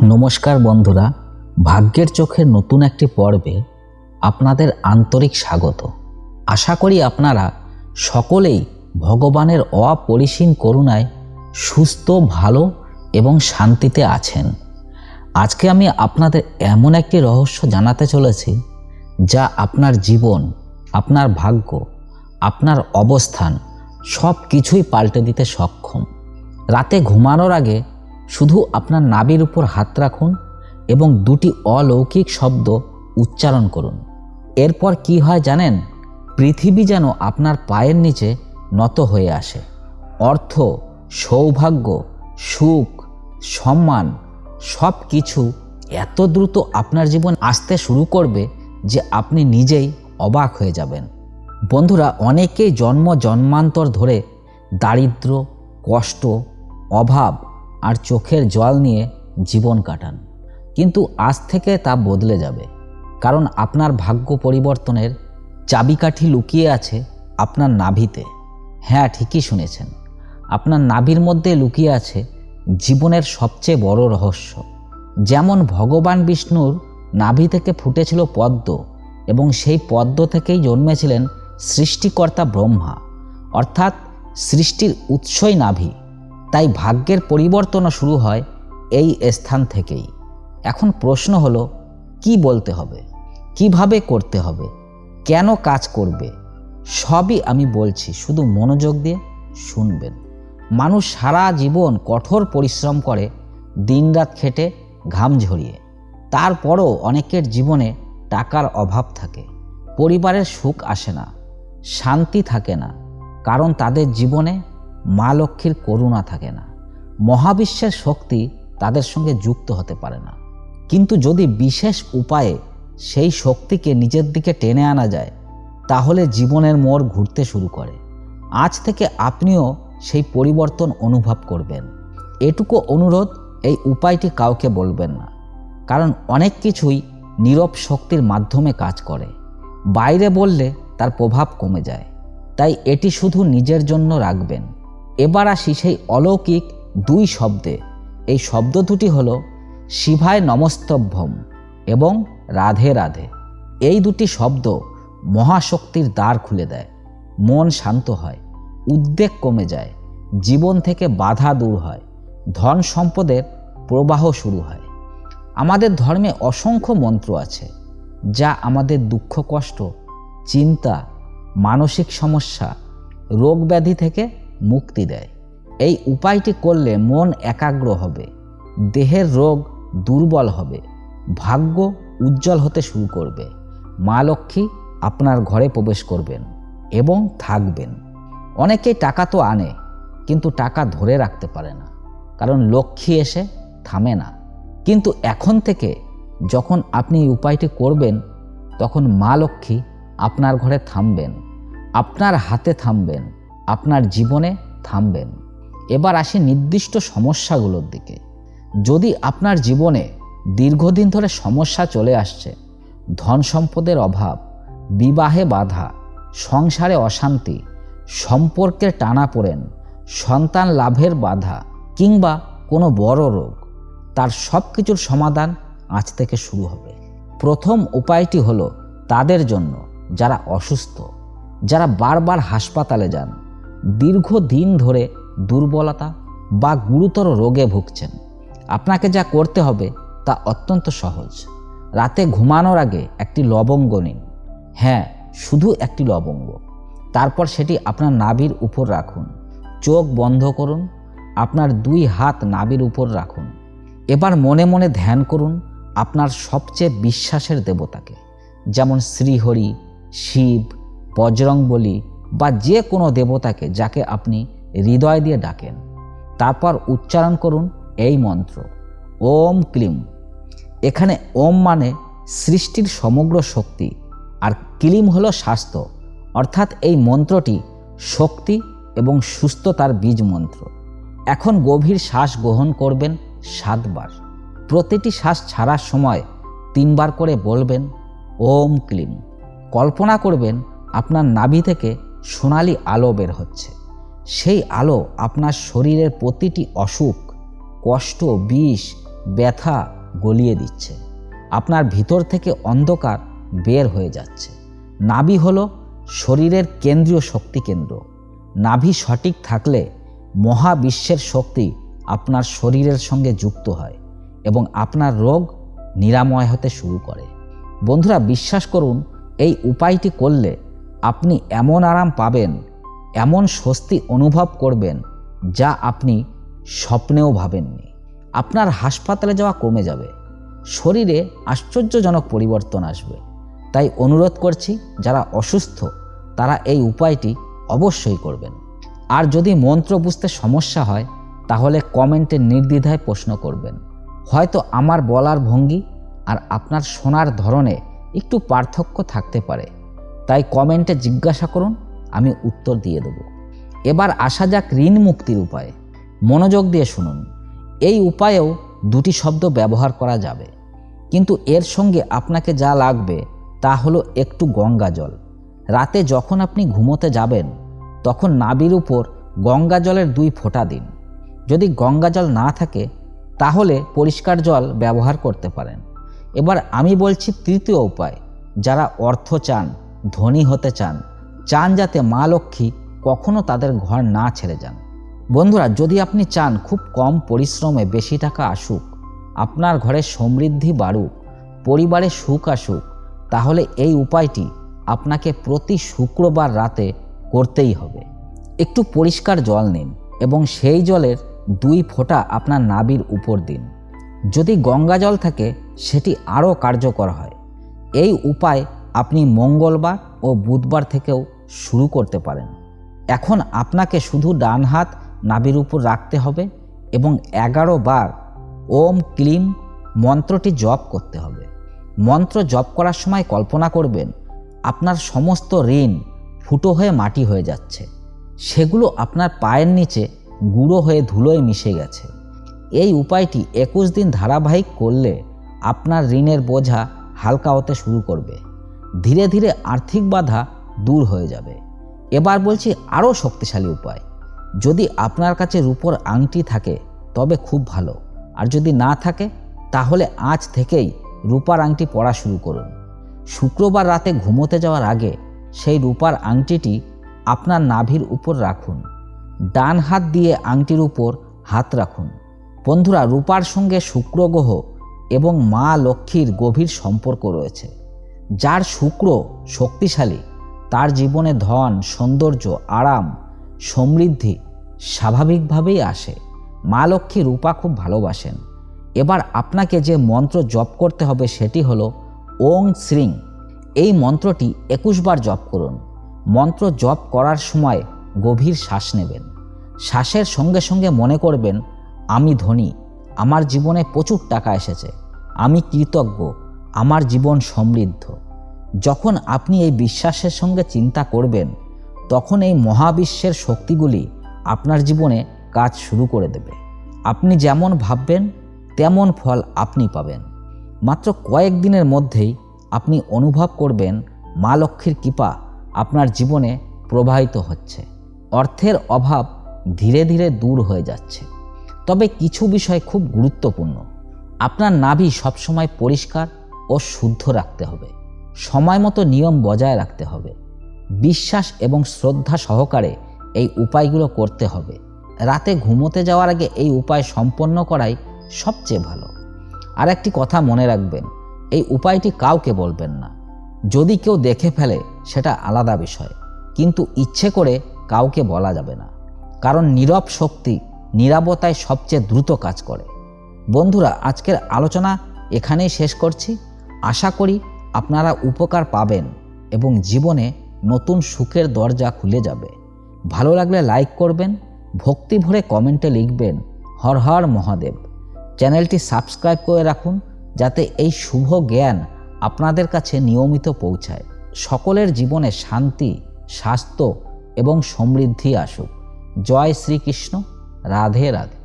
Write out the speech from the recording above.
নমস্কার বন্ধুরা, ভাগ্যের চোখের নতুন একটি পর্বে আপনাদের আন্তরিক স্বাগত। আশা করি আপনারা সকলেই ভগবানের অপরিসীম করুণায় সুস্থ, ভালো এবং শান্তিতে আছেন। আজকে আমি আপনাদের এমন একটি রহস্য জানাতে চলেছি, যা আপনার জীবন, আপনার ভাগ্য, আপনার অবস্থান সব কিছুই পাল্টে দিতে সক্ষম। রাতে ঘুমানোর আগে শুধু আপনার নাবির উপর হাত রাখুন এবং দুটি অলৌকিক শব্দ উচ্চারণ করুন। এরপর কি হয় জানেন? পৃথিবী যেন আপনার পায়ের নিচে নত হয়ে আসে। অর্থ, সৌভাগ্য, সুখ, সম্মান সব কিছু এত দ্রুত আপনার জীবন আসতে শুরু করবে যে আপনি নিজেই অবাক হয়ে যাবেন। বন্ধুরা, অনেকেই জন্ম জন্মান্তর ধরে দারিদ্র, কষ্ট, অভাব আর চোখের জল নিয়ে জীবন কাটান। কিন্তু আজ থেকে তা বদলে যাবে। কারণ আপনার ভাগ্য পরিবর্তনের চাবিকাঠি লুকিয়ে আছে আপনার নাভিতে। হ্যাঁ ঠিকই শুনেছেন। আপনার নাভির মধ্যে লুকিয়ে আছে জীবনের সবচেয়ে বড় রহস্য। যেমন ভগবান বিষ্ণুর নাভি থেকে ফুটেছিল পদ্ম এবং সেই পদ্ম থেকেই জন্মেছিলেন সৃষ্টিকর্তা ব্রহ্মা। অর্থাৎ সৃষ্টির উৎসই নাভি। তাই ভাগ্যের পরিবর্তনও শুরু হয় এই স্থান থেকেই। এখন প্রশ্ন হলো, কি বলতে হবে? কীভাবে করতে হবে? কেন কাজ করবে? সবই আমি বলছি, শুধু মনোযোগ দিয়ে শুনবেন। মানুষ সারা জীবন কঠোর পরিশ্রম করে, দিনরাত খেটে, ঘাম ঝরিয়ে। তারপরও অনেকের জীবনে টাকার অভাব থাকে। পরিবারের সুখ আসে না, শান্তি থাকে না, কারণ তাদের জীবনে মা লক্ষ্মীর করুণা থাকে না। মহাবিশ্বের শক্তি তাদের সঙ্গে যুক্ত হতে পারে না। কিন্তু যদি বিশেষ উপায়ে সেই শক্তিকে নিজের দিকে টেনে আনা যায়, তাহলে জীবনের মোড় ঘুরতে শুরু করে। আজ থেকে আপনিও সেই পরিবর্তন অনুভব করবেন। এটুকু অনুরোধ, এই উপায়টি কাউকে বলবেন না। কারণ অনেক কিছুই নীরব শক্তির মাধ্যমে কাজ করে। বাইরে বললে তার প্রভাব কমে যায়। তাই এটি শুধু নিজের জন্য রাখবেন। এবার আসি সেই অলৌকিক দুই শব্দে। এই শব্দ দুটি হল শিভায় নমস্তভ্যম এবং রাধে রাধে। এই দুটি শব্দ মহাশক্তির দ্বার খুলে দেয়, মন শান্ত হয়, উদ্বেগ কমে যায়, জীবন থেকে বাধা দূর হয়, ধন সম্পদের প্রবাহ শুরু হয়। আমাদের ধর্মে অসংখ্য মন্ত্র আছে, যা আমাদের দুঃখ কষ্ট, চিন্তা, মানসিক সমস্যা, রোগ ব্যাধি থেকে মুক্তি দেয়। এই উপায়টি করলে মন একাগ্র হবে, দেহের রোগ দুর্বল হবে, ভাগ্য উজ্জ্বল হতে শুরু করবে, মা লক্ষ্মী আপনার ঘরে প্রবেশ করবেন এবং থাকবেন। অনেকেই টাকা তো আনে, কিন্তু টাকা ধরে রাখতে পারে না, কারণ লক্ষ্মী এসে থামে না। কিন্তু এখন থেকে যখন আপনি উপায়টি করবেন, তখন মা লক্ষ্মী আপনার ঘরে থামবেন, আপনার হাতে থামবেন আপনার জীবনে থামবেন। এবার আসি নির্দিষ্ট সমস্যাগুলোর দিকে। যদি আপনার জীবনে দীর্ঘদিন ধরে সমস্যা চলে আসছে, ধন সম্পদের অভাব, বিবাহে বাধা, সংসারে অশান্তি সম্পর্কের টানা পড়েন, সন্তান লাভের বাধা কিংবা কোনো বড় রোগ, তার সব কিছুর সমাধান আজ থেকে শুরু হবে। প্রথম উপায়টি হলো তাদের জন্য যারা অসুস্থ, যারা বারবার হাসপাতালে যান দীর্ঘদিন ধরে দুর্বলতা বা গুরুতর রোগে ভুগছেন। আপনাকে যা করতে হবে তা অত্যন্ত সহজ। রাতে ঘুমানোর আগে একটি লবঙ্গ নিন। হ্যাঁ শুধু একটি লবঙ্গ। তারপর সেটি আপনার নাভির উপর রাখুন। চোখ বন্ধ করুন। আপনার দুই হাত নাভির উপর রাখুন। এবার মনে মনে ধ্যান করুন আপনার সবচেয়ে বিশ্বাসের দেবতাকে। যেমন শ্রীহরি, শিব, বজরংবলী বা যে কোনো দেবতাকে যাকে আপনি হৃদয় দিয়ে ডাকেন, তারপর উচ্চারণ করুন এই মন্ত্র, ওম ক্লিম। এখানে ওম মানে সৃষ্টির সমগ্র শক্তি, আর ক্লিম হলো স্বাস্থ্য, অর্থাৎ এই মন্ত্রটি শক্তি এবং সুস্থতার বীজ মন্ত্র। এখন গভীর শ্বাস গ্রহণ করবেন সাতবার। প্রতিটি শ্বাস ছাড়ার সময় তিনবার করে বলবেন, ওম ক্লিম। কল্পনা করবেন, আপনার নাভি থেকে সোনালি আলো বের হচ্ছে। সেই আলো আপনার শরীরের প্রতিটি অসুখ, কষ্ট, বিষ, ব্যথা গলিয়ে দিচ্ছে। আপনার ভিতর থেকে অন্ধকার বের হয়ে যাচ্ছে। নাভি হল শরীরের কেন্দ্রীয় শক্তি কেন্দ্র। নাভি সঠিক থাকলে মহাবিশ্বের শক্তি আপনার শরীরের সঙ্গে যুক্ত হয় এবং আপনার রোগ নিরাময় হতে শুরু করে। বন্ধুরা, বিশ্বাস করুন, এই উপায়টি করলে আপনি এমন আরাম পাবেন, এমন স্বস্তি অনুভব করবেন, যা আপনি স্বপ্নেও ভাবেননি। আপনার হাসপাতালে যাওয়া কমে যাবে, শরীরে আশ্চর্যজনক পরিবর্তন আসবে। তাই অনুরোধ করছি, যারা অসুস্থ, তারা এই উপায়টি অবশ্যই করবেন। আর যদি মন্ত্র বুঝতে সমস্যা হয়, তাহলে কমেন্টে নির্দ্বিধায় প্রশ্ন করবেন। হয়তো আমার বলার ভঙ্গি আর আপনার শোনার ধরনে একটু পার্থক্য থাকতে পারে। তাই কমেন্টে জিজ্ঞাসা করুন, আমি উত্তর দিয়ে দেব। এবার আসা যাক ঋণ মুক্তির উপায়। মনোযোগ দিয়ে শুনুন। এই উপায়েও দুটি শব্দ ব্যবহার করা যাবে। কিন্তু এর সঙ্গে আপনাকে যা লাগবে তা হলো একটু গঙ্গা জল। রাতে যখন আপনি ঘুমোতে যাবেন, তখন নাবির উপর গঙ্গা জলের দুই ফোঁটা দিন। যদি গঙ্গা জল না থাকে, তাহলে পরিষ্কার জল ব্যবহার করতে পারেন। এবার আমি বলছি তৃতীয় উপায়, যারা অর্থ চান ধনী হতে চান চান যাতে মা লক্ষ্মী কখনো তাদের ঘর না ছেড়ে যান। বন্ধুরা, যদি আপনি চান খুব কম পরিশ্রমে বেশি টাকা আসুক, আপনার ঘরে সমৃদ্ধি বাড়ুক, পরিবারে সুখ আসুক, তাহলে এই উপায়টি আপনাকে প্রতি শুক্রবার রাতে করতেই হবে। একটু পরিষ্কার জল নিন এবং সেই জলের দুই ফোঁটা আপনার নাবির উপর দিন। যদি গঙ্গা জল থাকে, সেটি আরও কার্যকর হয়। এই উপায় আপনি মঙ্গলবার ও বুধবার থেকেও শুরু করতে পারেন। এখন আপনাকে শুধু ডান হাত নাবির উপর রাখতে হবে এবং এগারো বার ওম ক্লিম মন্ত্রটি জপ করতে হবে। মন্ত্র জপ করার সময় কল্পনা করবেন, আপনার সমস্ত ঋণ ফুটো হয়ে মাটি হয়ে যাচ্ছে। সেগুলো আপনার পায়ের নিচে গুঁড়ো হয়ে ধুলোয় মিশে গেছে। এই উপায়টি একুশ দিন ধারাবাহিক করলে আপনার ঋণের বোঝা হালকা হতে শুরু করবে। ধীরে ধীরে আর্থিক বাধা দূর হয়ে যাবে। এবার বলছি আরও শক্তিশালী উপায়। যদি আপনার কাছে রূপোর আংটি থাকে, তবে খুব ভালো। আর যদি না থাকে, তাহলে আজ থেকেই রূপার আংটি পরা শুরু করুন। শুক্রবার রাতে ঘুমোতে যাওয়ার আগে সেই রূপার আংটিটি আপনার নাভির উপর রাখুন। ডান হাত দিয়ে আংটির উপর হাত রাখুন। বন্ধুরা, রূপার সঙ্গে শুক্র গ্রহ এবং মা লক্ষ্মীর গভীর সম্পর্ক রয়েছে। যার শুক্র শক্তিশালী, তার জীবনে ধন, সৌন্দর্য, আরাম, সমৃদ্ধি স্বাভাবিকভাবেই আসে। মা লক্ষ্মী রূপা খুব ভালোবাসেন। এবার আপনাকে যে মন্ত্র জপ করতে হবে সেটি হলো ওং শ্রিং। এই মন্ত্রটি একুশ বার জপ করুন। মন্ত্র জপ করার সময় গভীর শ্বাস নেবেন। শ্বাসের সঙ্গে সঙ্গে মনে করবেন, আমি ধনী, আমার জীবনে প্রচুর টাকা এসেছে, আমি কৃতজ্ঞ, আমার জীবন সমৃদ্ধ। যখন আপনি এই বিশ্বাসের সঙ্গে চিন্তা করবেন, তখন এই মহাবিশ্বের শক্তিগুলি আপনার জীবনে কাজ শুরু করে দেবে। আপনি যেমন ভাববেন, তেমন ফল আপনি পাবেন। মাত্র কয়েক দিনের মধ্যেই আপনি অনুভব করবেন, মা লক্ষ্মীর কৃপা আপনার জীবনে প্রবাহিত হচ্ছে। অর্থের অভাব ধীরে ধীরে দূর হয়ে যাচ্ছে। তবে কিছু বিষয় খুব গুরুত্বপূর্ণ। আপনার নাভি সবসময় পরিষ্কার ও শুদ্ধ রাখতে হবে। সময় মতো নিয়ম বজায় রাখতে হবে। বিশ্বাস এবং শ্রদ্ধা সহকারে এই উপায়গুলো করতে হবে। রাতে ঘুমোতে যাওয়ার আগে এই উপায় সম্পন্ন করাই সবচেয়ে ভালো। আর একটি কথা মনে রাখবেন, এই উপায়টি কাউকে বলবেন না। যদি কেউ দেখে ফেলে, সেটা আলাদা বিষয়, কিন্তু ইচ্ছে করে কাউকে বলা যাবে না। কারণ নীরব শক্তি নিরাপত্তায় সবচেয়ে দ্রুত কাজ করে। বন্ধুরা, আজকের আলোচনা এখানেই শেষ করছি। আশা করি আপনারা উপকার পাবেন এবং জীবনে নতুন সুখের দরজা খুলে যাবে। ভালো লাগলে লাইক করবেন, ভক্তি ভরে কমেন্টে লিখবেন, হর হর মহাদেব। চ্যানেলটি সাবস্ক্রাইব করে রাখুন, যাতে এই শুভ জ্ঞান আপনাদের কাছে নিয়মিত পৌঁছায়। সকলের জীবনে শান্তি, স্বাস্থ্য এবং সমৃদ্ধি আসুক। জয় শ্রীকৃষ্ণ। রাধে রাধে।